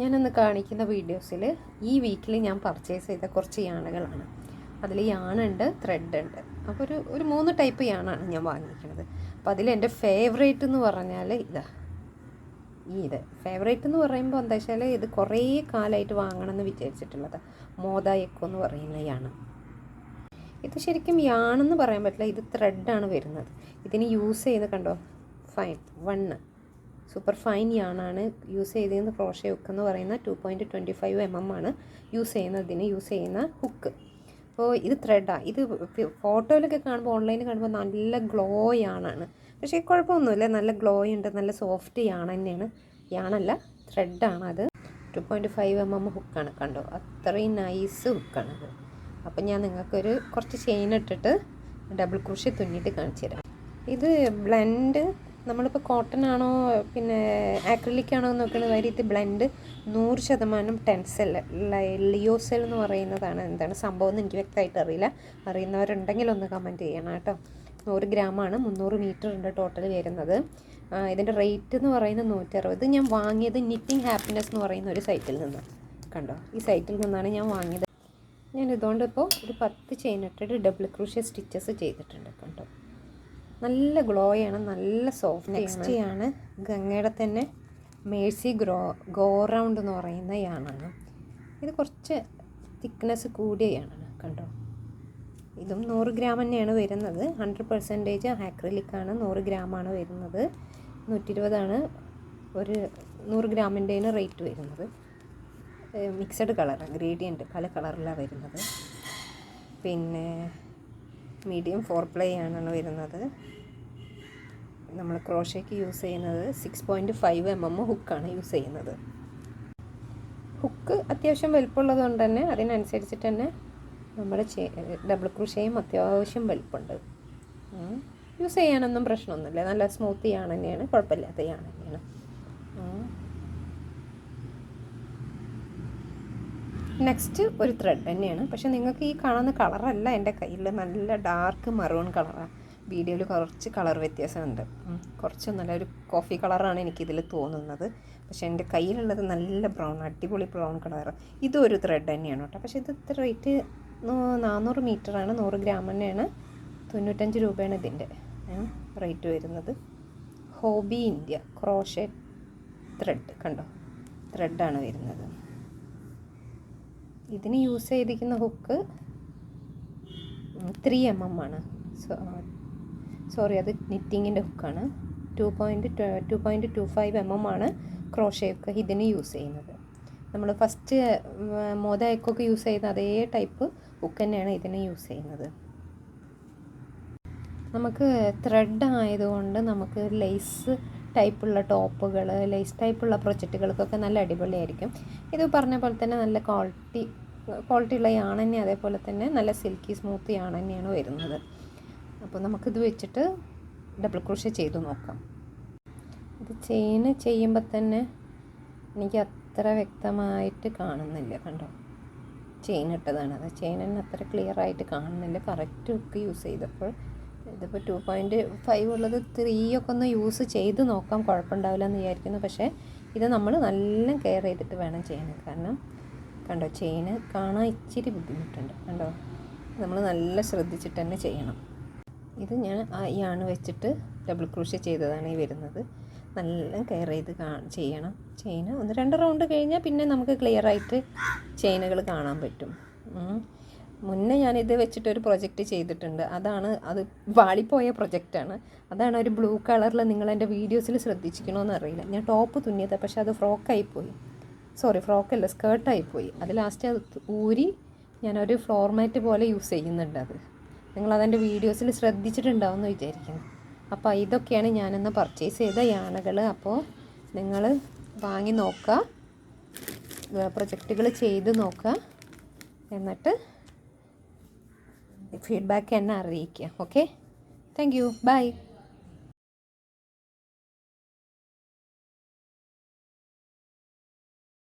ഞാനിന്ന് കാണിക്കുന്ന വീഡിയോസിൽ ഈ വീക്കിൽ ഞാൻ പർച്ചേസ് ചെയ്ത കുറച്ച് യാണുകളാണ് അതിൽ യാണുണ്ട് ത്രെഡ് ഉണ്ട് അപ്പോൾ ഒരു ഒരു മൂന്ന് ടൈപ്പ് യാണാണ് ഞാൻ വാങ്ങിക്കുന്നത്. അപ്പോൾ അതിൽ എന്റെ ഫേവറേറ്റ് എന്ന് പറഞ്ഞാൽ ഇതാ. ഈ ഇത്. ഫേവറേറ്റ് എന്ന് പറയുമ്പോൾ എന്താ വെച്ചാൽ ഇത് കുറേ കാലമായിട്ട് വാങ്ങണം എന്ന് വിചാരിച്ചിട്ടുള്ളത് മോദായക്കോ എന്ന് പറയുന്ന യാണ് ഇത് ശരിക്കും യാണെന്ന് പറയാൻ പറ്റില്ല. ഇത് ത്രെഡാണ് വരുന്നത്. ഇതിന് യൂസ് ചെയ്യുന്നത് കണ്ടോ? ഫൈൻ വണ്ണ് സൂപ്പർ ഫൈൻ യാണാണ് യൂസ് ചെയ്തിരുന്ന ക്രോഷേ ഹുക്ക് എന്ന് പറയുന്ന two point twenty five M M ആണ് യൂസ് ചെയ്യുന്നതിന് യൂസ് ചെയ്യുന്ന ഹുക്ക് അപ്പോൾ ഇത് ത്രെഡാണ് ഇത് ഫോട്ടോയിലൊക്കെ കാണുമ്പോൾ ഓൺലൈനിൽ കാണുമ്പോൾ നല്ല ഗ്ലോ യാണാണ് പക്ഷേ കുഴപ്പമൊന്നുമില്ല. നല്ല ഗ്ലോ ഉണ്ട്. നല്ല സോഫ്റ്റ് യാൺ തന്നെയാണ്. യാണല്ല ത്രെഡാണ് അത്. Two point five M M ഹുക്കാണ് കണ്ടോ? അത്രയും നൈസ് ഹുക്കാണത് അപ്പം ഞാൻ നിങ്ങൾക്കൊരു കുറച്ച് ചെയിൻ ഇട്ടിട്ട് ഡബിൾ ക്രൂഷി തുന്നിയിട്ട് കാണിച്ചു തരാം ഇത് ബ്ലെൻഡ് നമ്മളിപ്പോൾ കോട്ടൺ ആണോ പിന്നെ ആക്രിലിക് ആണോ എന്ന് നോക്കുന്ന കാര്യം ഇത് ബ്ലെൻഡ് നൂറ് ശതമാനം ടെൻസെൽ ലിയോസെൽ എന്ന് പറയുന്നതാണ് എന്താണ് സംഭവം എന്ന് എനിക്ക് വ്യക്തമായിട്ട് അറിയില്ല. അറിയുന്നവരുണ്ടെങ്കിൽ ഒന്ന് കമന്റ് ചെയ്യണം കേട്ടോ. നൂറ് ഗ്രാമാണ് മുന്നൂറ് മീറ്റർ ഉണ്ട് ടോട്ടൽ വരുന്നത്. ഇതിന്റെ റേറ്റ് എന്ന് പറയുന്നത് നൂറ്ററുപത്. ഞാൻ വാങ്ങിയത് നിറ്റിംഗ് ഹാപ്പിനെസ് എന്ന് പറയുന്ന ഒരു സൈറ്റിൽ നിന്ന്. കണ്ടോ? ഈ സൈറ്റിൽ നിന്നാണ് ഞാൻ വാങ്ങിയത്. ഞാൻ ഇതുകൊണ്ട് ഇപ്പോൾ ഒരു പത്ത് ചെയിൻ ഇട്ടിട്ട് ഡബിൾ ക്രൂഷ്യ സ്റ്റിച്ചസ് ചെയ്തിട്ടുണ്ട് കണ്ടോ? നല്ല ഗ്ലോയാണ് നല്ല സോഫ്റ്റ് നെക്സ്റ്റ് ആണ്. ഗംഗയുടെ തന്നെ മേഴ്സി ഗ്രോ ഗോ റൗണ്ട് എന്ന് പറയുന്ന യാണാണ്. ഇത് കുറച്ച് തിക്നെസ് കൂടിയ യാണാണ് കണ്ടോ? ഇതും നൂറ് ഗ്രാം തന്നെയാണ് വരുന്നത്. ഹൺഡ്രഡ് പെർസെന്റേജ് ആക്രിലിക്കാണ് നൂറ് ഗ്രാമാണ് വരുന്നത്. നൂറ്റി ഇരുപതാണ് ഒരു നൂറ് ഗ്രാമിന്റെയാണ് റേറ്റ് വരുന്നത്. മിക്സഡ് കളർ ഗ്രേഡിയന്റ് പല കളറിലാണ് വരുന്നത്. പിന്നെ മീഡിയം ഫോർ പ്ലേ ആണ് വരുന്നത്. നമ്മൾ ക്രോഷയ്ക്ക് യൂസ് ചെയ്യുന്നത് six point five M M ഹുക്കാണ് use ചെയ്യുന്നത്. ഹുക്ക് അത്യാവശ്യം വലുപ്പമുള്ളത് കൊണ്ട് തന്നെ അതിനനുസരിച്ചിട്ട് തന്നെ നമ്മുടെ ഡബിൾ ക്രൂഷയും അത്യാവശ്യം വലുപ്പമുണ്ട്. യൂസ് ചെയ്യാനൊന്നും പ്രശ്നമൊന്നുമില്ല. നല്ല സ്മൂത്ത് യാണ് തന്നെയാണ് കുഴപ്പമില്ലാത്ത യാണ് തന്നെയാണ് നെക്സ്റ്റ് ഒരു ത്രെഡ് തന്നെയാണ്. പക്ഷേ നിങ്ങൾക്ക് ഈ കാണുന്ന കളറല്ല എന്റെ കയ്യിൽ നല്ല ഡാർക്ക് മറൂൺ കളറാണ് വീഡിയോയിൽ കുറച്ച് കളർ വ്യത്യാസമുണ്ട്. കുറച്ച് നല്ല ഒരു കോഫി കളറാണ് എനിക്കിതിൽ തോന്നുന്നത്. പക്ഷേ എന്റെ കയ്യിലുള്ളത് നല്ല ബ്രൗൺ അടിപൊളി ബ്രൗൺ കളർ ഇതും ഒരു ത്രെഡ് തന്നെയാണ് കേട്ടോ. പക്ഷേ ഇത് ഇത്ര റേറ്റ് നാനൂറ് മീറ്ററാണ് നൂറ് ഗ്രാം തന്നെയാണ്. തൊണ്ണൂറ്റഞ്ച് രൂപയാണ് ഇതിന്റെ റേറ്റ് വരുന്നത്. ഹോബി ഇന്ത്യ ക്രോഷെ ത്രെഡ് കണ്ടോ? ത്രെഡാണ് വരുന്നത്. ഇതിന് യൂസ് ചെയ്തിരിക്കുന്ന ഹുക്ക് ത്രീ എം എം ആണ്. സോറി അത് നിറ്റിങ്ങിന്റെ ഹുക്കാണ് two point two point two five M M ആണ് ക്രോഷേ ഹുക്ക് ഇതിന് യൂസ് ചെയ്യുന്നത്. നമ്മൾ ഫസ്റ്റ് മോദയക്കൊക്കെ യൂസ് ചെയ്യുന്ന അതേ ടൈപ്പ് ഹുക്ക് തന്നെയാണ് ഇതിന് യൂസ് ചെയ്യുന്നത്. നമുക്ക് ത്രെഡ് ആയതുകൊണ്ട് നമുക്ക് ലേസ് ടൈപ്പുള്ള ടോപ്പുകൾ ലേസ് ടൈപ്പുള്ള പ്രൊജക്റ്റുകൾക്കൊക്കെ നല്ല അടിപൊളിയായിരിക്കും. ഇത് പറഞ്ഞ പോലെ തന്നെ നല്ല ക്വാളിറ്റി ക്വാളിറ്റി ഉള്ള യാൺ തന്നെ അതേപോലെ തന്നെ നല്ല സിൽക്കി സ്മൂത്ത് യാൺ തന്നെയാണ് വരുന്നത്. അപ്പോൾ നമുക്കിത് വെച്ചിട്ട് ഡബിൾ ക്രോഷ്യ ചെയ്ത് നോക്കാം. ഇത് ചെയിൻ ചെയ്യുമ്പോൾ തന്നെ എനിക്ക് അത്ര വ്യക്തമായിട്ട് കാണുന്നില്ല കണ്ടോ? ചെയിൻ ഇട്ടതാണ്. അത് ചെയിൻ തന്നെ അത്ര ക്ലിയർ ആയിട്ട് കാണുന്നില്ല. കറക്റ്റ് ഒക്കെ യൂസ് ചെയ്തപ്പോൾ ഇതിപ്പോൾ ടു പോയിന്റ് ഫൈവ് ഉള്ളത് ത്രീ ഒക്കെ ഒന്ന് യൂസ് ചെയ്ത് നോക്കാം. കുഴപ്പമുണ്ടാവില്ല എന്ന് വിചാരിക്കുന്നു. പക്ഷേ ഇത് നമ്മൾ നല്ല കെയർ ചെയ്തിട്ട് വേണം ചെയ്യാൻ കാരണം കണ്ടോ ചെയിന് കാണാൻ ഇച്ചിരി ബുദ്ധിമുട്ടുണ്ട്. കണ്ടോ? നമ്മൾ നല്ല ശ്രദ്ധിച്ചിട്ട് തന്നെ ചെയ്യണം. ഇത് ഞാൻ ഈ ആണ് വെച്ചിട്ട് ഡബിൾ ക്രൂഷ് ചെയ്തതാണ് ഈ വരുന്നത്. നല്ല കെയർ ചെയ്ത് ചെയ്യണം. ചെയിന് ഒന്ന് രണ്ട് റൗണ്ട് കഴിഞ്ഞാൽ പിന്നെ നമുക്ക് ക്ലിയർ ആയിട്ട് ചെയിനുകൾ കാണാൻ പറ്റും. മുന്നേ ഞാനിത് വെച്ചിട്ടൊരു പ്രൊജക്റ്റ് ചെയ്തിട്ടുണ്ട്. അതാണ് അത് വാളിപ്പോയ പ്രൊജക്റ്റാണ്. അതാണ് ഒരു ബ്ലൂ കളറിൽ നിങ്ങൾ എന്റെ വീഡിയോസിൽ ശ്രദ്ധിച്ചിരിക്കണമെന്ന് അറിയില്ല. ഞാൻ ടോപ്പ് തുന്നിയത് പക്ഷേ അത് ഫ്രോക്കായിപ്പോയി. സോറി ഫ്രോക്കല്ല സ്കേർട്ടായിപ്പോയി. അത് ലാസ്റ്റ് അത് ഊരി ഞാനൊരു ഫ്ലോർ മാറ്റ് പോലെ യൂസ് ചെയ്യുന്നുണ്ട് അത്. നിങ്ങളതെന്റെ വീഡിയോസിൽ ശ്രദ്ധിച്ചിട്ടുണ്ടാവും എന്ന് വിചാരിക്കുന്നു. അപ്പോൾ ഇതൊക്കെയാണ് ഞാനിന്ന് പർച്ചേസ് ചെയ്ത യാണകൾ അപ്പോൾ നിങ്ങൾ വാങ്ങി നോക്കുക പ്രൊജക്റ്റുകൾ ചെയ്ത് നോക്കുക എന്നിട്ട് ഫീഡ്ബാക്ക് എന്നെ അറിയിക്കുക. Okay thank you by